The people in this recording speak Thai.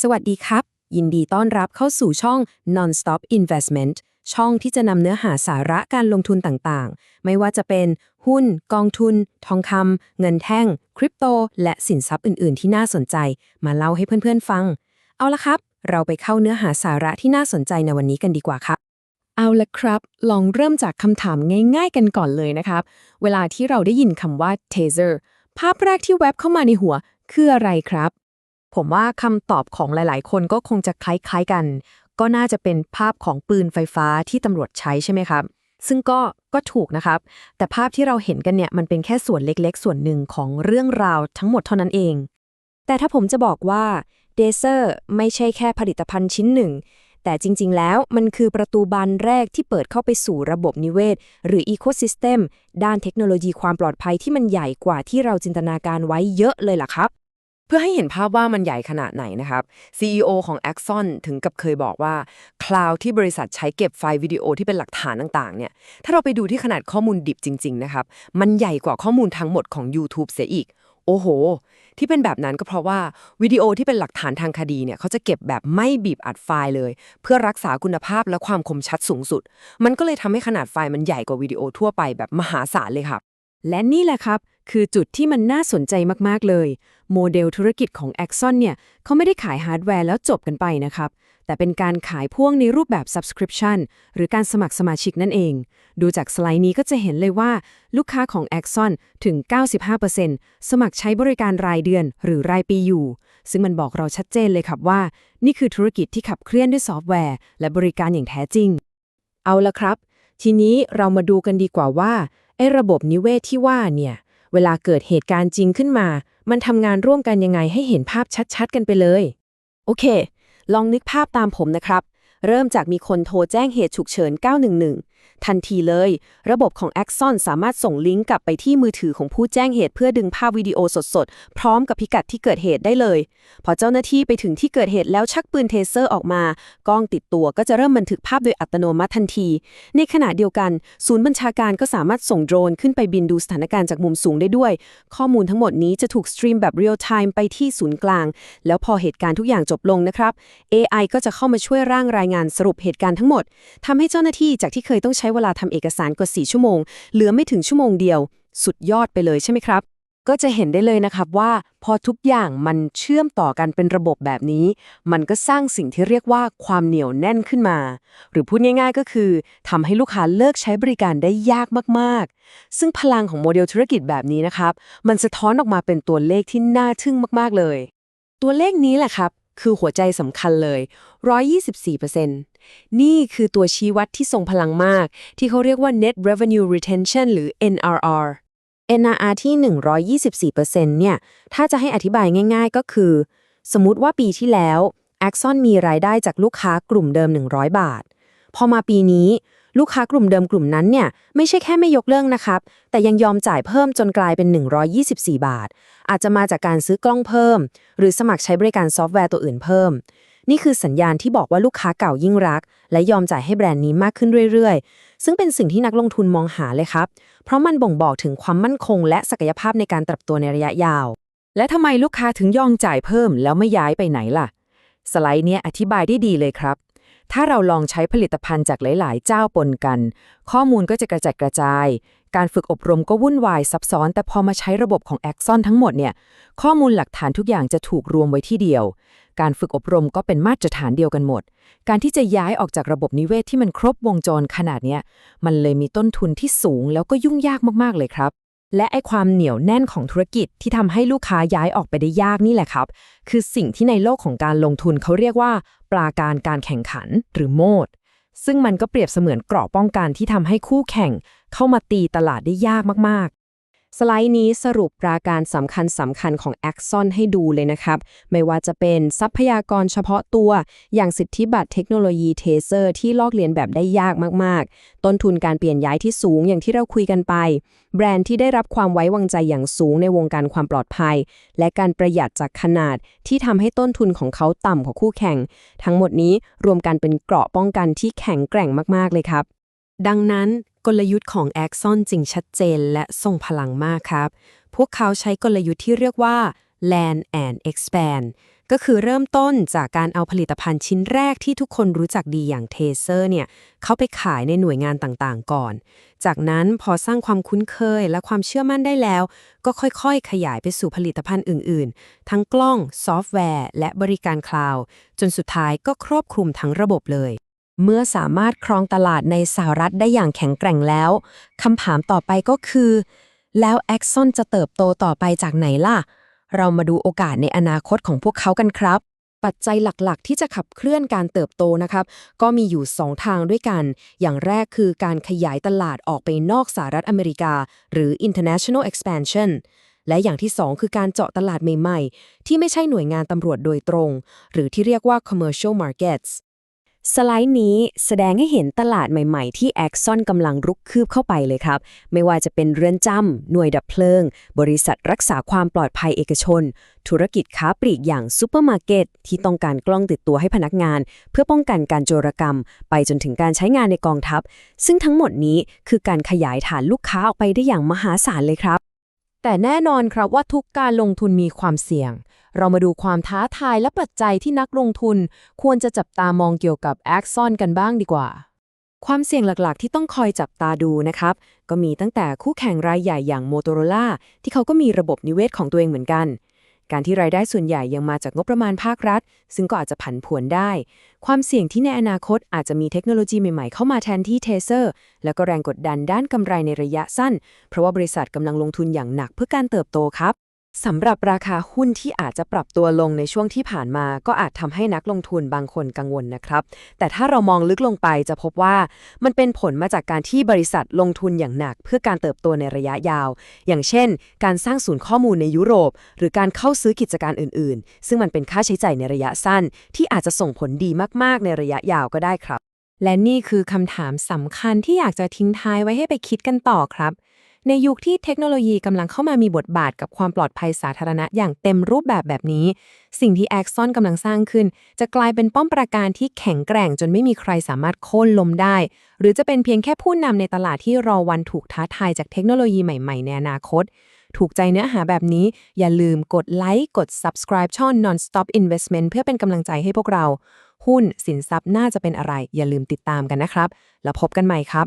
สวัสดีครับ ยินดีต้อนรับเข้าสู่ช่อง Non-Stop Investment ช่องที่จะนำเนื้อหาสาระการลงทุนต่างๆ ไม่ว่าจะเป็นหุ้น กองทุน ทองคำเงินแท่ง คริปโต และสินทรัพย์อื่นๆ ที่น่าสนใจ มาเล่าให้เพื่อนๆฟัง เอาละครับ เราไปเข้าเนื้อหาสาระที่น่าสนใจในวันนี้กันดีกว่าครับเอาละครับ ลองเริ่มจากคำถามง่ายๆ กันก่อนเลยนะครับ เวลาที่เราได้ยินคำว่า taser ภาพแรกที่แวบเข้ามาในหัว คืออะไรครับ ผมว่าคำตอบของหลาย ๆ คนก็คงจะคล้ายๆกัน ก็น่าจะเป็นภาพของปืนไฟฟ้าที่ตำรวจใช้ใช่ไหมครับ ซึ่งก็ก็ถูกนะครับ แต่ภาพที่เราเห็นกันเนี่ยมันเป็นแค่ส่วนเล็ก ๆ ส่วนหนึ่งของเรื่องราวทั้งหมดเท่านั้นเอง แต่ถ้าผมจะบอกว่าเดเซอร์ไม่ใช่แค่ผลิตภัณฑ์ชิ้นหนึ่ง แต่จริง ๆ แล้วมันคือประตูบานแรกที่เปิดเข้าไปสู่ระบบนิเวศ หรืออีโคซิสเต็มด้านเทคโนโลยีความปลอดภัยที่มันใหญ่กว่าที่เราจินตนาการไว้เยอะเลยล่ะครับ พื่อให้เห็นภาพว่ามันใหญ่ขนาดไหนนะครับ CEO ของ Axon ถึงกับเคยบอกว่าคลาวด์ที่บริษัทใช้เก็บไฟล์วิดีโอที่เป็นหลักฐานต่างๆ เนี่ย ถ้าเราไปดูที่ขนาดข้อมูลดิบจริง ๆ นะครับ มันใหญ่กว่าข้อมูลทั้งหมดของ YouTube เสียอีก โอ้โห ที่เป็นแบบนั้นก็เพราะว่าวิดีโอที่เป็นหลักฐานทางคดีเนี่ยเขาจะเก็บแบบไม่บีบอัดไฟล์เลย เพื่อรักษาคุณภาพและความคมชัดสูงสุด มันก็เลยทำให้ขนาดไฟล์มันใหญ่กว่าวิดีโอทั่วไปแบบมหาศาลเลยครับและนี่แหละครับ คือจุดที่มันน่าสนใจมาก ๆ เลย โมเดลธุรกิจของ Axon เนี่ยเขาไม่ได้ขายฮาร์ดแวร์แล้วจบกันไปนะครับ แต่เป็นการขายพ่วงในรูปแบบ subscription หรือการสมัครสมาชิกนั่นเอง ดูจากสไลด์นี้ก็จะเห็นเลยว่า ลูกค้าของ Axon ถึง 95%สมัครใช้บริการรายเดือนหรือรายปีอยู่ ซึ่งมันบอกเราชัดเจนเลยครับว่า นี่คือธุรกิจที่ขับเคลื่อนด้วยซอฟต์แวร์ และบริการอย่างแท้จริง เอาละครับ ทีนี้เรามาดูกันดีกว่าว่าไอ้ระบบนิเวศที่ว่าเนี่ย เวลาเกิดเหตุการณ์จริงขึ้นมา มันทำงานร่วมกันยังไงให้เห็นภาพชัดๆ กันไปเลย โอเค ลองนึกภาพตามผมนะครับ เริ่มจากมีคนโทรแจ้งเหตุฉุกเฉิน 911 ทันทีเลย ระบบของ Axon สามารถส่งลิงก์กลับไปที่มือถือของผู้แจ้งเหตุเพื่อดึงภาพวิดีโอสดๆ พร้อมกับพิกัดที่เกิดเหตุได้เลย พอเจ้าหน้าที่ไปถึงที่เกิดเหตุแล้วชักปืนเทเซอร์ออกมากล้องติดตัวก็จะเริ่มบันทึกภาพโดยอัตโนมัติทันที ในขณะเดียวกัน ศูนย์บัญชาการก็สามารถส่งโดรนขึ้นไปบินดูสถานการณ์จากมุมสูงได้ด้วย ข้อมูลทั้งหมดนี้จะถูกสตรีมแบบเรียลไทม์ไปที่ศูนย์กลาง แล้วพอเหตุการณ์ทุกอย่างจบลงนะครับ AI ก็จะเข้ามาช่วยร่างรายงานสรุปเหตุการณ์ทั้งหมดทำให้เจ้าหน้าที่จากที่เคยต้องใช้เวลาทำเอกสารกว่า4ชั่วโมง เหลือไม่ถึงชั่วโมงเดียว สุดยอดไปเลยใช่ไหมครับ ก็จะเห็นได้เลยนะครับว่า พอทุกอย่างมันเชื่อมต่อกันเป็นระบบแบบนี้ มันก็สร้างสิ่งที่เรียกว่าความเหนียวแน่นขึ้นมา หรือพูดง่ายๆ ก็คือทำให้ลูกค้าเลิกใช้บริการได้ยากมากๆ ซึ่งพลังของโมเดลธุรกิจแบบนี้นะครับ มันสะท้อนออกมาเป็นตัวเลขที่น่าทึ่งมากๆเลย ตัวเลขนี้แหละครับ คือหัวใจสำคัญเลย 124%นี่คือตัวชี้วัดที่ทรงพลังมาก ที่เขาเรียกว่า net revenue retention หรือ NRR NRR ที่ 124%เนี่ย ถ้าจะให้อธิบายง่าย ๆ ก็คือ สมมติว่าปีที่แล้ว Axon มีรายได้จากลูกค้ากลุ่มเดิม 100 บาท พอมาปีนี้ ลูกค้ากลุ่มเดิมกลุ่มนั้นเนี่ยไม่ใช่แค่ไม่ยกเลิกนะครับ แต่ยังยอมจ่ายเพิ่มจนกลายเป็น 124 บาท อาจจะมาจากการซื้อกล้องเพิ่ม หรือสมัครใช้บริการซอฟต์แวร์ตัวอื่นเพิ่ม นี่คือสัญญาณที่บอกว่าลูกค้าเก่ายิ่งรัก และยอมจ่ายให้แบรนด์นี้มากขึ้นเรื่อยๆ ซึ่งเป็นสิ่งที่นักลงทุนมองหาเลยครับ เพราะมันบ่งบอกถึงความมั่นคง และศักยภาพในการเติบโตในระยะยาว และทำไมลูกค้าถึงยอมจ่ายเพิ่มแล้วไม่ย้ายไปไหนล่ะ สไลด์เนี้ยอธิบายได้ดีเลยครับ ถ้าเราลองใช้ผลิตภัณฑ์จากหลาย ๆ เจ้าปนกัน ข้อมูลก็จะกระจัดกระจาย การฝึกอบรมก็วุ่นวายซับซ้อน แต่พอมาใช้ระบบของ Axon ทั้งหมดเนี่ยข้อมูลหลักฐานทุกอย่างจะถูกรวมไว้ที่เดียว การฝึกอบรมก็เป็นมาตรฐานเดียวกันหมด การที่จะย้ายออกจากระบบนิเวศที่มันครบวงจรขนาดเนี้ยมันเลยมีต้นทุนที่สูงแล้วก็ยุ่งยากมาก ๆ เลยครับ และไอความเหนียวแน่นของธุรกิจที่ทำให้ลูกค้าย้ายออกไปได้ยากนี่แหละครับ คือสิ่งที่ในโลกของการลงทุนเขาเรียกว่า ปราการการแข่งขันหรือโมด ซึ่งมันก็เปรียบเสมือนเกราะป้องกันที่ทำให้คู่แข่งเข้ามาตีตลาดได้ยากมาก สไลด์นี้สรุปปราการสำคัญสำคัญของ Axon ให้ดูเลยนะครับ ไม่ว่าจะเป็นทรัพยากรเฉพาะตัว อย่างสิทธิบัตรเทคโนโลยีเทเซอร์ที่ลอกเลียนแบบได้ยากมาก ๆ ต้นทุนการเปลี่ยนย้ายที่สูงอย่างที่เราคุยกันไป แบรนด์ที่ได้รับความไว้วางใจอย่างสูงในวงการความปลอดภัย และการประหยัดจากขนาดที่ทำให้ต้นทุนของเขาต่ำกว่าคู่แข่ง ทั้งหมดนี้รวมกันเป็นเกราะป้องกันที่แข็งแกร่งมาก ๆ เลยครับ ดังนั้น กลยุทธ์ของ Axon จึงชัดเจนและทรงพลังมากครับ พวกเขาใช้กลยุทธ์ที่เรียกว่า land and expand ก็คือเริ่มต้นจากการเอาผลิตภัณฑ์ชิ้นแรกที่ทุกคนรู้จักดีอย่างเทเซอร์เนี่ย เข้าไปขายในหน่วยงานต่างๆ ก่อน จากนั้นพอสร้างความคุ้นเคยและความเชื่อมั่นได้แล้ว ก็ค่อยๆ ขยายไปสู่ผลิตภัณฑ์อื่นๆ ทั้งกล้อง ซอฟต์แวร์ และบริการคลาวด์จนสุดท้ายก็ครอบคลุมทั้งระบบเลย เมื่อสามารถครองตลาดในสหรัฐได้อย่างแข็งแกร่งแล้วคำถามต่อไปก็คือ แล้ว Exxon จะเติบโตต่อไปจากไหนล่ะ เรามาดูโอกาสในอนาคตของพวกเขากันครับ ปัจจัยหลักๆ ที่จะขับเคลื่อนการเติบโตนะครับ ก็มีอยู่ 2 ทางด้วยกัน อย่างแรกคือการขยายตลาดออกไปนอกสหรัฐอเมริกา หรือ international expansion และอย่างที่ 2 คือการเจาะตลาดใหม่ ๆ ที่ไม่ใช่หน่วยงานตำรวจโดยตรง หรือที่เรียกว่า commercial markets สไลด์นี้แสดงให้เห็นตลาดใหม่ๆ ที่ Exxon กำลังรุกคืบเข้าไปเลยครับ ไม่ว่าจะเป็นเรือนจำ หน่วยดับเพลิง บริษัทรักษาความปลอดภัยเอกชน ธุรกิจค้าปลีกอย่างซูเปอร์มาร์เก็ตที่ต้องการกล้องติดตัวให้พนักงาน เพื่อป้องกันการโจรกรรม ไปจนถึงการใช้งานในกองทัพ ซึ่งทั้งหมดนี้คือการขยายฐานลูกค้าออกไปได้อย่างมหาศาลเลยครับ แต่แน่นอนครับว่าทุกการลงทุนมีความเสี่ยง เรามาดูความท้าทายและปัจจัยที่นักลงทุน ควรจะจับตามองเกี่ยวกับ Axon กันบ้างดีกว่า ความเสี่ยงหลักๆ ที่ต้องคอยจับตาดูนะครับ ก็มีตั้งแต่คู่แข่งรายใหญ่อย่าง Motorola ที่เขาก็มีระบบนิเวศของตัวเองเหมือนกันการที่รายได้ส่วนใหญ่ยังมาจากงบประมาณภาครัฐ ซึ่งก็อาจจะผันผวนได้ ความเสี่ยงที่ในอนาคตอาจจะมีเทคโนโลยีใหม่ๆ เข้ามาแทนที่เทเซอร์ แล้วก็แรงกดดันด้านกำไรในระยะสั้น เพราะว่าบริษัทกำลังลงทุนอย่างหนักเพื่อการเติบโตครับ สำหรับราคาหุ้นที่อาจจะปรับตัวลงในช่วงที่ผ่านมา ก็อาจทำให้นักลงทุนบางคนกังวลนะครับ แต่ถ้าเรามองลึกลงไปจะพบว่า มันเป็นผลมาจากการที่บริษัทลงทุนอย่างหนัก เพื่อการเติบโตในระยะยาว อย่างเช่น การสร้างศูนย์ข้อมูลในยุโรป หรือการเข้าซื้อกิจการอื่น ๆ ซึ่งมันเป็นค่าใช้จ่ายในระยะสั้น ที่อาจจะส่งผลดีมาก ๆ ในระยะยาวก็ได้ครับ และนี่คือคำถามสำคัญที่อยากจะทิ้งท้ายไว้ให้ไปคิดกันต่อครับ ในยุคที่เทคโนโลยีกำลังเข้ามามีบทบาทกับความปลอดภัยสาธารณะอย่างเต็มรูปแบบแบบนี้ สิ่งที่ Axon กำลังสร้างขึ้น จะกลายเป็นป้อมปราการที่แข็งแกร่งจนไม่มีใครสามารถโค่นล้มได้ หรือจะเป็นเพียงแค่ผู้นำในตลาดที่รอวันถูกท้าทายจากเทคโนโลยีใหม่ๆในอนาคต ถูกใจเนื้อหาแบบนี้ อย่าลืมกดไลค์กด subscribe ช่อง Non-Stop Investment เพื่อเป็นกำลังใจให้พวกเรา หุ้นสินทรัพย์น่าจะเป็นอะไร อย่าลืมติดตามกันนะครับ แล้วพบกันใหม่ครับ